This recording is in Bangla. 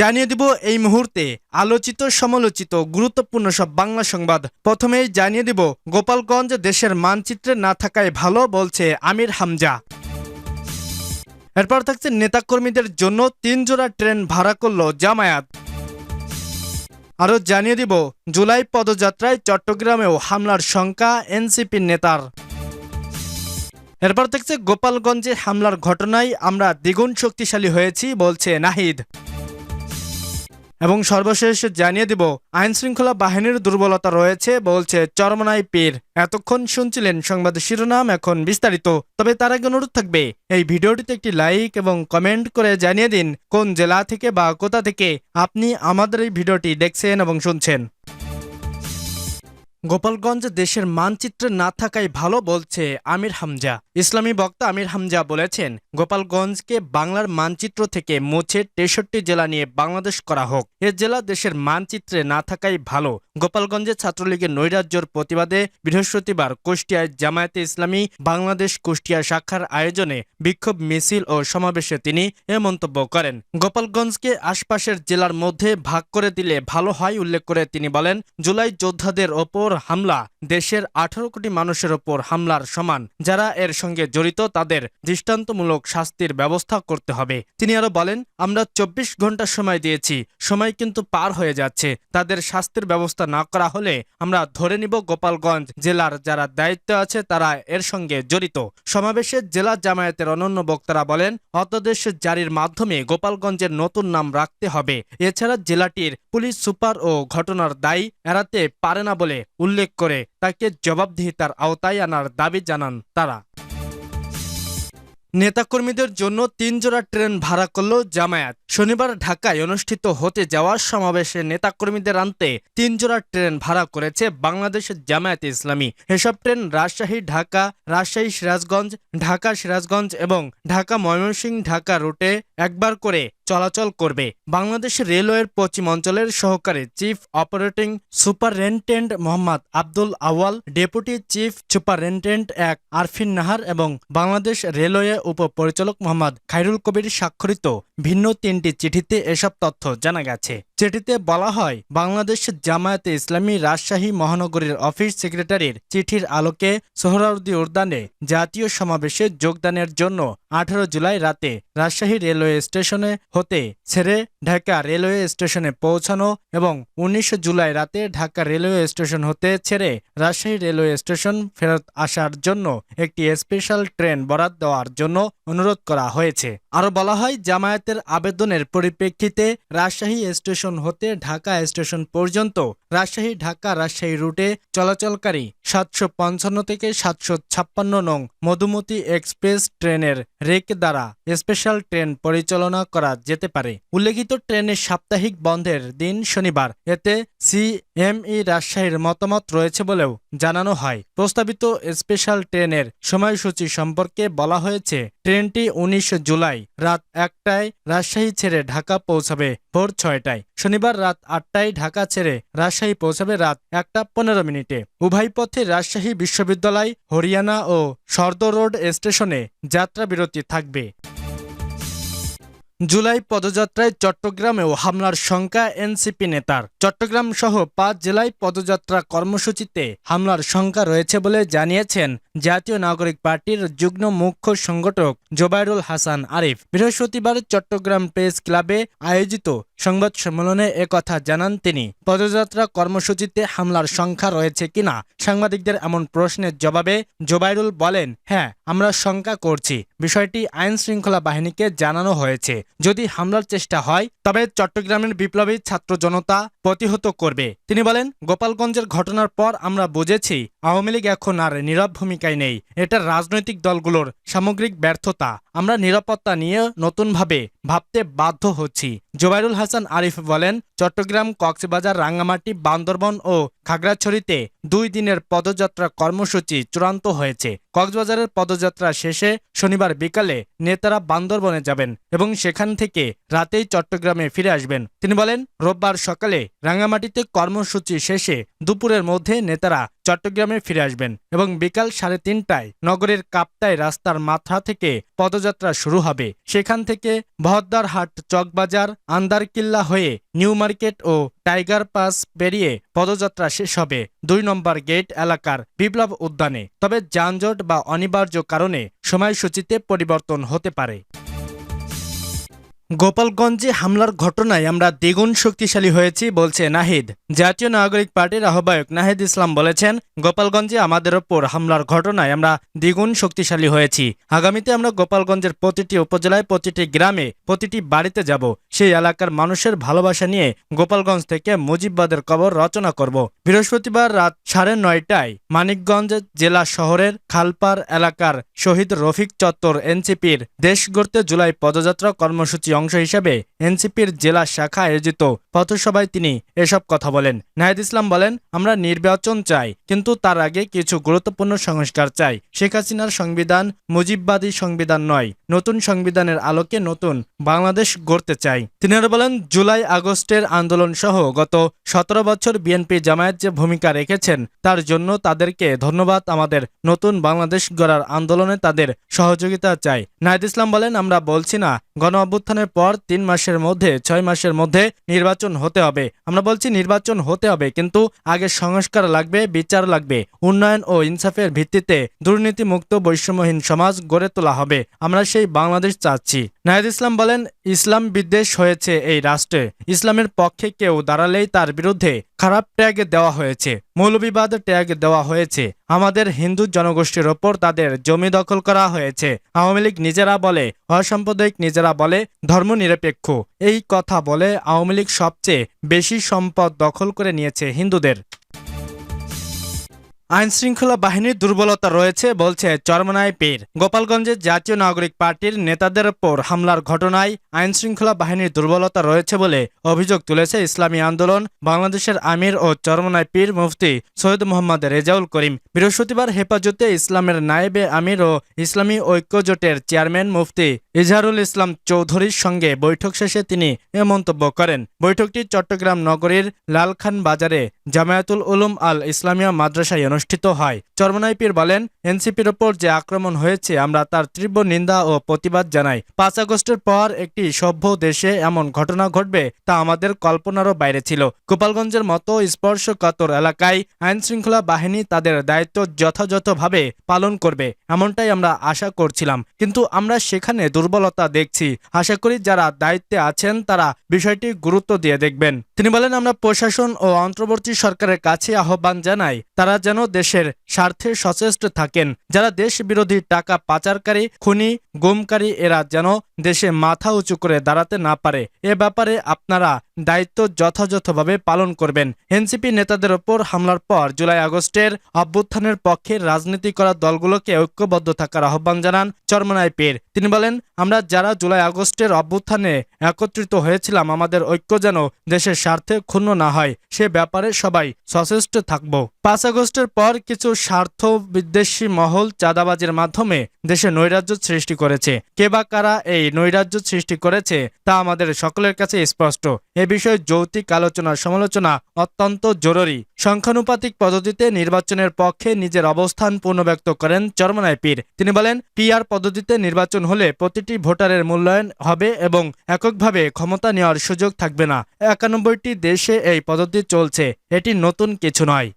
জানিয়ে দিব এই মুহূর্তে আলোচিত, সমালোচিত, গুরুত্বপূর্ণ সব বাংলা সংবাদ। প্রথমেই জানিয়ে দিব, গোপালগঞ্জ দেশের মানচিত্রে না থাকায় ভালো বলছে আমির হামজা। এরপর থাকছে নেতাকর্মীদের জন্য তিন জোড়া ট্রেন ভাড়া করল জামায়াত। আরও জানিয়ে দিব, জুলাই পদযাত্রায় চট্টগ্রামেও হামলার শঙ্কা এনসিপির নেতার। এরপর থাকছে গোপালগঞ্জে হামলার ঘটনায় আমরা দ্বিগুণ শক্তিশালী হয়েছি, বলছে নাহিদ। এবং সর্বশেষ জানিয়ে দিব আইন শৃঙ্খলা বাহিনীর দুর্বলতা রয়েছে বলছে চরমনাই পীর। এতক্ষণ শুনছিলেন সংবাদ শিরোনাম, এখন বিস্তারিত। তবে তার আগে অনুরোধ থাকবে, এই ভিডিওটিতে একটি লাইক এবং কমেন্ট করে জানিয়ে দিন কোন জেলা থেকে বা কোথা থেকে আপনি আমাদের এই ভিডিওটি দেখছেন এবং শুনছেন। গোপালগঞ্জ দেশের মানচিত্রে না থাকাই ভালো বলছে আমির হামজা। ইসলামী বক্তা আমির হামজা বলেছেন, গোপালগঞ্জকে বাংলার মানচিত্র থেকে মুছে তেষট্টি জেলা নিয়ে বাংলাদেশ করা হোক। এ জেলা দেশের মানচিত্রে না থাকাই ভালো। গোপালগঞ্জে ছাত্রলীগের নৈরাজ্যর প্রতিবাদে বৃহস্পতিবার কুষ্টিয়ায় জামায়াতে ইসলামী বাংলাদেশ কুষ্টিয়া শাখার আয়োজনে বিক্ষোভ মিছিল ও সমাবেশে তিনি এ মন্তব্য করেন। গোপালগঞ্জকে আশপাশের জেলার মধ্যে ভাগ করে দিলে ভালো হয় উল্লেখ করে তিনি বলেন, জুলাই যোদ্ধাদের ওপর হামলা, দেশের আঠারো কোটি মানুষের ওপর হামলার সমান। যারা এর সঙ্গে জড়িত, তাদের দৃষ্টান্তমূলক শাস্তির ব্যবস্থা করতে হবে। তিনি আরও বলেন, আমরা চব্বিশ ঘণ্টা সময় দিয়েছি, সময় কিন্তু পার হয়ে যাচ্ছে। তাদের শাস্তির ব্যবস্থা না করা হলে আমরা ধরে নিব গোপালগঞ্জ জেলার যারা দায়িত্ব আছে, তারা এর সঙ্গে জড়িত। সমাবেশে জেলা জামায়াতের অনন্য বক্তারা বলেন অতদেশ জারির মাধ্যমে গোপালগঞ্জের নতুন নাম রাখতে হবে। এছাড়া জেলাটির পুলিশ সুপার ও ঘটনার দায়ী এড়াতে পারে না বলে উল্লেখ করে, তাকে জবাবদিহিতার আওতায় আনার দাবি জানান তারা। নেতাকর্মীদের জন্য তিন জোড়া ট্রেন ভাড়া করল জামায়াত। শনিবার ঢাকায় অনুষ্ঠিত হতে যাওয়া সমাবেশে নেতাকর্মীদের আনতে তিন জোড়া ট্রেন ভাড়া করেছে বাংলাদেশের জামায়াত ইসলামী। এসব ট্রেন রাজশাহী, ঢাকা, রাজশাহী, সিরাজগঞ্জ, ঢাকা, সিরাজগঞ্জ এবং ঢাকা, ময়মনসিংহ, ঢাকা রুটে একবার করে চলাচল করবে। বাংলাদেশ রেলওয়ের পশ্চিম অঞ্চলের সহকারী chief operating superintendent Mohammad Abdul Awal deputy chief superintendent এক আরফিন নাহার এবং বাংলাদেশ রেলওয়ে উপপরিচালক মোহাম্মদ খাইরুল কবির স্বাক্ষরিত ভিন্ন তিনটি চিঠিতে এসব তথ্য জানা গেছে। চিঠিতে বলা হয়, বাংলাদেশ জামায়াতে ইসলামী রাজশাহী মহানগরীর অফিস সেক্রেটারির চিঠির আলোকে সোহরাউদ্দি উদ্যানে জাতীয় সমাবেশে যোগদানের জন্য আঠারো জুলাই রাতে রাজশাহী রেলওয়ে স্টেশনে হতে ছেড়ে ঢাকা রেলওয়ে স্টেশনে পৌঁছানো এবং উনিশ জুলাই রাতে ঢাকা রেলওয়ে স্টেশন হতে ছেড়ে রাজশাহী রেলওয়ে স্টেশন ফেরত আসার জন্য একটি স্পেশাল ট্রেন বরাদ দেওয়ার জন্য অনুরোধ করা হয়েছে। আরও বলা হয়, জামায়াতের আবেদনের পরিপ্রেক্ষিতে রাজশাহী স্টেশন হতে ঢাকা স্টেশন পর্যন্ত রাজশাহী ঢাকা রাজশাহী রুটে চলাচলকারী সাতশো পঞ্চান্ন থেকে সাতশো ছাপ্পান্ন নং মধুমতি এক্সপ্রেস ট্রেনের রেক দ্বারা স্পেশাল ট্রেন পরিচালনা করা যেতে পারে। উল্লেখিত ট্রেনের সাপ্তাহিক বন্ধের দিন শনিবার। এতে সিএমই রাজশাহীর মতামত রয়েছে বলেও জানানো হয়। প্রস্তাবিত স্পেশাল ট্রেনের সময়সূচি সম্পর্কে বলা হয়েছে ট্রেনটি উনিশ জুলাই রাত একটায় রাজশাহী ছেড়ে ঢাকা পৌঁছাবে ভোর ছয়টায়। শনিবার রাত আটটায় ঢাকা ছেড়ে রাজশাহী পৌঁছাবে রাত একটা পনেরো মিনিটে। উভয় পথে রাজশাহী বিশ্ববিদ্যালয়, হরিয়ানা ও সর্দ রোড স্টেশনে যাত্রা বিরতি থাকবে। জুলাই পদযাত্রায় চট্টগ্রামেও হামলার শঙ্কা এনসিপি নেতার। চট্টগ্রাম সহ পাঁচ জেলায় পদযাত্রা কর্মসূচিতে হামলার শঙ্কা রয়েছে বলে জানিয়েছেন জাতীয় নাগরিক পার্টির যুগ্ম মুখ্য সংগঠক জোবাইরুল হাসান আরিফ। বৃহস্পতিবার চট্টগ্রাম প্রেস ক্লাবে আয়োজিত সংবাদ সম্মেলনে একথা জানান তিনি। পদযাত্রা কর্মসূচিতে হামলার সংখ্যা রয়েছে কিনা সাংবাদিকদের এমন প্রশ্নের জবাবে জোবাইরুল বলেন হ্যাঁ আমরা শঙ্কা করছি। বিষয়টি আইন শৃঙ্খলা বাহিনীকে জানানো হয়েছে। যদি হামলার চেষ্টা হয়, তবে চট্টগ্রামের বিপ্লবী ছাত্র জনতা প্রতিহত করবে। তিনি বলেন, গোপালগঞ্জের ঘটনার পর আমরা বুঝেছি, আওয়ামী লীগ এখন আর নীরব ভূমিকায় নেই। এটা রাজনৈতিক দলগুলোর সামগ্রিক ব্যর্থতা। আমরা নিরাপত্তা নিয়ে নতুনভাবে ভাবতে বাধ্য হচ্ছি। জোবাইরুল হাসান আরিফ বলেন চট্টগ্রাম, কক্সবাজার, রাঙ্গামাটি, বান্দরবন ও খাগড়াছড়িতে দুই দিনের পদযাত্রা কর্মসূচি চূড়ান্ত হয়েছে। কক্সবাজারের পদযাত্রা শেষে শনিবার বিকালে নেতারা বান্দরবনে যাবেন এবং সেখান থেকে রাতেই চট্টগ্রামে ফিরে আসবেন। তিনি বলেন, রোববার সকালে রাঙ্গামাটিতে কর্মসূচি শেষে দুপুরের মধ্যে নেতারা চট্টগ্রামে ফিরে আসবেন এবং বিকাল সাড়ে তিনটায় নগরের কাপ্তাই রাস্তার মাথা থেকে পদযাত্রা শুরু হবে। সেখান থেকে ভদ্দারহাট চকবাজার, আন্দারকিল্লা হয়ে নিউ মার্কেট ও টাইগার পাস পেরিয়ে পদযাত্রা শেষ হবে। দুই নম্বর গেট এলাকার বিপ্লব উদ্যানে। তবে যানজট বা অনিবার্য কারণে সময়সূচিতে পরিবর্তন হতে পারে। গোপালগঞ্জে হামলার ঘটনায় আমরা দ্বিগুণ শক্তিশালী হয়েছি, বলছে নাহিদ। জাতীয় নাগরিক পার্টির আহ্বায়ক নাহিদ ইসলাম বলেছেন, গোপালগঞ্জে আমাদের ওপর হামলার ঘটনায় আমরা দ্বিগুণ শক্তিশালী হয়েছি। আগামীতে আমরা গোপালগঞ্জের প্রতিটি উপজেলায়, প্রতিটি গ্রামে, প্রতিটি বাড়িতে যাব। সেই এলাকার মানুষের ভালোবাসা নিয়ে গোপালগঞ্জ থেকে মুজিববাদের কবর রচনা করব। বৃহস্পতিবার রাত সাড়ে নয়টায় মানিকগঞ্জ জেলা শহরের খালপার এলাকার শহীদ রফিক চত্বর এনসিপির দেশ গড়তে জুলাই পদযাত্রা কর্মসূচি অংশ হিসেবে এনসিপির জেলা শাখা আয়োজিত পথসভায় তিনি এসব কথা বলেন। নাহিদ ইসলাম বলেন, আমরা নির্বাচন চাই, কিন্তু তার আগে কিছু গুরুত্বপূর্ণ সংস্কার চাই। শেখ হাসিনার সংবিধান মুজিববাদী সংবিধান নয়, নতুন সংবিধানের আলোকে নতুন বাংলাদেশ গড়তে চাই। তিনি আরও বলেন, জুলাই আগস্টের আন্দোলন সহ গত সতেরো বছর বিএনপি জামায়াত যে ভূমিকা রেখেছেন, তার জন্য তাদেরকে ধন্যবাদ। আমাদের নতুন বাংলাদেশ গড়ার আন্দোলনে তাদের সহযোগিতা চাই। নাহিদ ইসলাম বলেন, আমরা বলছি না গণ অভ্যুত্থানের পর তিন মাসের মধ্যে, ছয় মাসের মধ্যে নির্বাচন হতে হবে। আমরা বলছি নির্বাচন হতে হবে, কিন্তু আগে সংস্কার লাগবে, বিচার লাগবে। উন্নয়ন ও ইনসাফের ভিত্তিতে দুর্নীতিমুক্ত বৈষম্যহীন সমাজ গড়ে তোলা হবে। আমরা সেই বাংলাদেশ চাচ্ছি। নাহিদ ইসলাম বলেন, ইসলাম বিদ্বেষ হয়েছে এই রাষ্ট্রে। ইসলামের পক্ষে কেউ দাঁড়ালেই তার বিরুদ্ধে খারাপ ট্যাগ দেওয়া হয়েছে, মৌলবিবাদ ট্যাগ দেওয়া হয়েছে। আমাদের হিন্দু জনগোষ্ঠীর ওপর তাদের জমি দখল করা হয়েছে। আওয়ামী লীগ নিজেরা বলে, অসাম্প্রদায়িক নিজেরা বলে, ধর্মনিরপেক্ষ। এই কথা বলে আওয়ামী লীগ সবচেয়ে বেশি সম্পদ দখল করে নিয়েছে হিন্দুদের। আইন শৃঙ্খলা বাহিনীর দুর্বলতা রয়েছে বলছে চরমনাই পীর। গোপালগঞ্জে জাতীয় নাগরিক পার্টির নেতাদের ওপর হামলার ঘটনায় আইন শৃঙ্খলা বাহিনীর দুর্বলতা রয়েছে বলে অভিযোগ তুলেছে ইসলামী আন্দোলন, বাংলাদেশের আমির ও চরমনাই পীর মুফতি সৈয়দ মোহাম্মদ রেজাউল করিম। বৃহস্পতিবার হেফাজতে ইসলামের নায়েবে আমির ও ইসলামী ঐক্যজোটের চেয়ারম্যান মুফতি ইজহারুল ইসলাম চৌধুরীর সঙ্গে বৈঠক শেষে তিনি এ মন্তব্য করেন। বৈঠকটি চট্টগ্রাম নগরীর লালখান বাজারে জামায়াতুল উলুম আল ইসলামিয়া মাদ্রাসায় অনুষ্ঠিত হয়। চরমনাইপির বলেন, এনসিপির ওপর যে আক্রমণ হয়েছে, আমরা তার তীব্র নিন্দা ও প্রতিবাদ জানাই। পাঁচ আগস্টের পর একটি সভ্য দেশে এমন ঘটনা ঘটবে তা আমাদের কল্পনারও বাইরে ছিল। গোপালগঞ্জের মতো স্পর্শকাতর এলাকায় আইন শৃঙ্খলা বাহিনী তাদের দায়িত্ব যথাযথভাবে পালন করবে, এমনটাই আমরা আশা করছিলাম। কিন্তু আমরা সেখানে দুর্বলতা দেখছি। আশা করি যারা দায়িত্বে আছেন তারা বিষয়টি গুরুত্ব দিয়ে দেখবেন। তিনি বলেন, আমরা প্রশাসন ও অন্তর্বর্তী সরকারের কাছে আহ্বান জানাই, তারা যেন দেশের স্বার্থে সচেষ্ট থাকেন। যারা দেশ বিরোধী টাকা পাচারকারী, খুনি গুমকারী এরা যেন দেশে মাথা উঁচু করে দাঁড়াতে না পারে। এ ব্যাপারে আপনারা দায়িত্ব যথাযথভাবে পালন করবেন। এনসিপি নেতাদের ওপর হামলার পর জুলাই আগস্টের অভ্যুত্থানের পক্ষে রাজনীতি করা দলগুলোকে ঐক্যবদ্ধ থাকার আহ্বান জানান চরমনাই পীর। তিনি বলেন, আমরা যারা জুলাই আগস্টের অভ্যুত্থানে একত্রিত হয়েছিলাম, আমাদের ঐক্য যেন দেশের স্বার্থে ক্ষুণ্ণ না হয়। সে ব্যাপারে সবাই সচেষ্ট থাকব। পাঁচ আগস্টের পর কিছু স্বার্থ বিদ্বেষী মহল চাঁদাবাজির মাধ্যমে দেশে নৈরাজ্য সৃষ্টি করেছে। কে বা কারা এই নৈরাজ্য সৃষ্টি করেছে তা আমাদের সকলের কাছে স্পষ্ট। এ বিষয়ে যৌতিক আলোচনা সমালোচনা অত্যন্ত জরুরি। সংখ্যানুপাতিক পদ্ধতিতে নির্বাচনের পক্ষে নিজের অবস্থান পুনর্ব্যক্ত করেন চরমনায় পীর। তিনি বলেন, পিআর পদ্ধতিতে নির্বাচন হলে প্রতিটি ভোটারের মূল্যায়ন হবে এবং এককভাবে ক্ষমতা নেওয়ার সুযোগ থাকবে না। একানব্বইটি দেশে এই পদ্ধতি চলছে। এটি নতুন কিছু নয়।